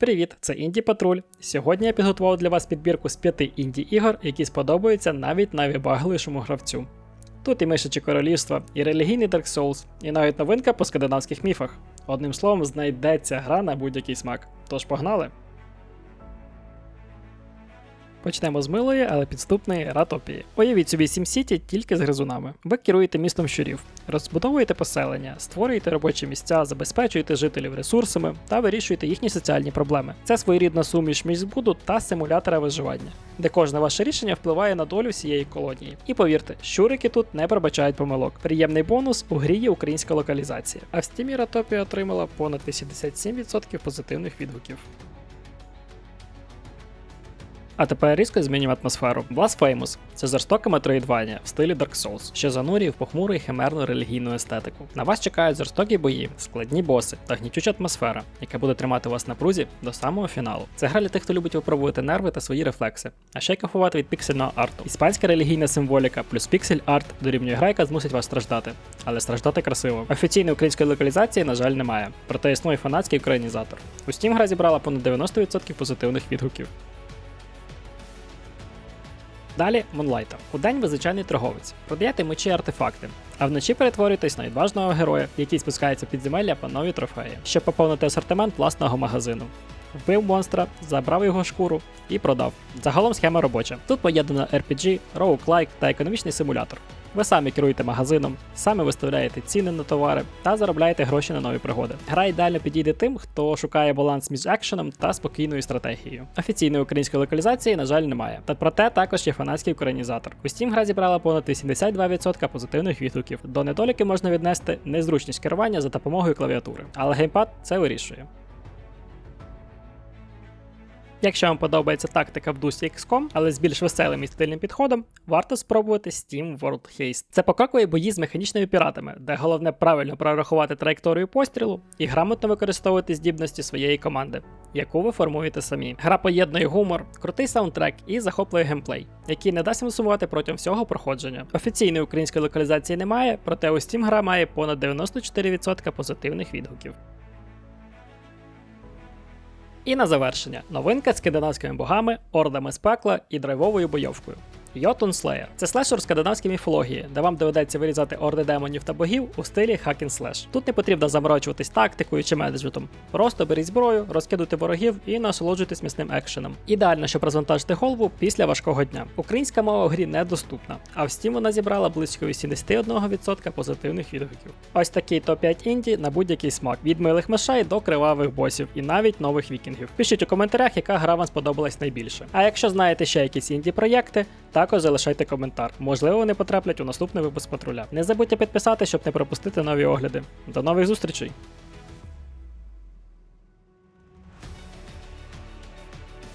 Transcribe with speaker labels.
Speaker 1: Привіт, це Інді Патруль. Сьогодні я підготував для вас підбірку з п'яти інді ігор, які сподобаються навіть найвибагливішому гравцю. Тут і мишачі королівства, і релігійний Dark Souls, і навіть новинка по скандинавських міфах. Одним словом, знайдеться гра на будь-який смак. Тож погнали! Почнемо з милої, але підступної ратопії. Уявіть собі SimCity тільки з гризунами. Ви керуєте містом щурів, розбудовуєте поселення, створюєте робочі місця, забезпечуєте жителів ресурсами та вирішуєте їхні соціальні проблеми. Це своєрідна суміш між збуду та симулятора виживання, де кожне ваше рішення впливає на долю всієї колонії. І повірте, щурики тут не пробачають помилок. Приємний бонус у грі є українська локалізація. А в Steam Ратопія отримала понад 87% позитивних відгуків. А тепер різко змінюємо атмосферу. Blasphemous – це жорстоке метроїдвання в стилі Dark Souls, що занурює в похмуру і химерну релігійну естетику. На вас чекають жорстокі бої, складні боси та гнітюча атмосфера, яка буде тримати вас на прузі до самого фіналу. Це гра для тих, хто любить випробувати нерви та свої рефлекси, а ще й кайфувати від піксельного арту. Іспанська релігійна символіка плюс піксель арт дорівнює гра, яка змусить вас страждати, але страждати красиво. Офіційної української локалізації, на жаль, немає, проте існує фанатський українізатор. У Steam гра зібрала понад 90% позитивних відгуків. Далі Монлайта. Удень ви звичайний торговець, продаєте мечі артефакти, а вночі перетворюєтесь на відважного героя, який спускається під земелля по нові трофеї, щоб поповнити асортимент власного магазину. Вбив монстра, забрав його шкуру і продав. Загалом схема робоча. Тут поєднано RPG, roguelike та економічний симулятор. Ви самі керуєте магазином, самі виставляєте ціни на товари та заробляєте гроші на нові пригоди. Гра ідеально підійде тим, хто шукає баланс між екшеном та спокійною стратегією. Офіційної української локалізації, на жаль, немає. Та проте також є фанатський українізатор. У Steam гра зібрала понад 82% позитивних відгуків. До недоліки можна віднести незручність керування за допомогою клавіатури, але геймпад це вирішує. Якщо вам подобається тактика в дусі XCOM, але з більш веселим і стильним підходом, варто спробувати Steam World Haste. Це покрокові бої з механічними піратами, де головне правильно прорахувати траєкторію пострілу і грамотно використовувати здібності своєї команди, яку ви формуєте самі. Гра поєднує гумор, крутий саундтрек і захопливий геймплей, який не дасть сумувати протягом всього проходження. Офіційної української локалізації немає, проте у Steam гра має понад 94% позитивних відгуків. І на завершення новинка з скандинавськими богами, ордами з пекла і драйвовою бойовкою. Йотун Slayer – це слешер скандинавської міфології, де вам доведеться вирізати орди демонів та богів у стилі and slash. Тут не потрібно заморочуватись тактикою чи менеджментом. Просто беріть зброю, розкидуйте ворогів і насолоджуйтесь місним екшеном. Ідеально, щоб розвантажити голову після важкого дня. Українська мова в грі недоступна, а в Steam вона зібрала близько 81% позитивних відгуків. Ось такий топ-5 інді на будь-який смак, від милих мишей до кривавих босів і навіть нових вікінгів. Пишіть у коментарях, яка гра вам сподобалась найбільше. А якщо знаєте ще якісь інді проєкти, також залишайте коментар. Можливо, вони потраплять у наступний випуск патруля. Не забудьте підписати, щоб не пропустити нові огляди. До нових зустрічей!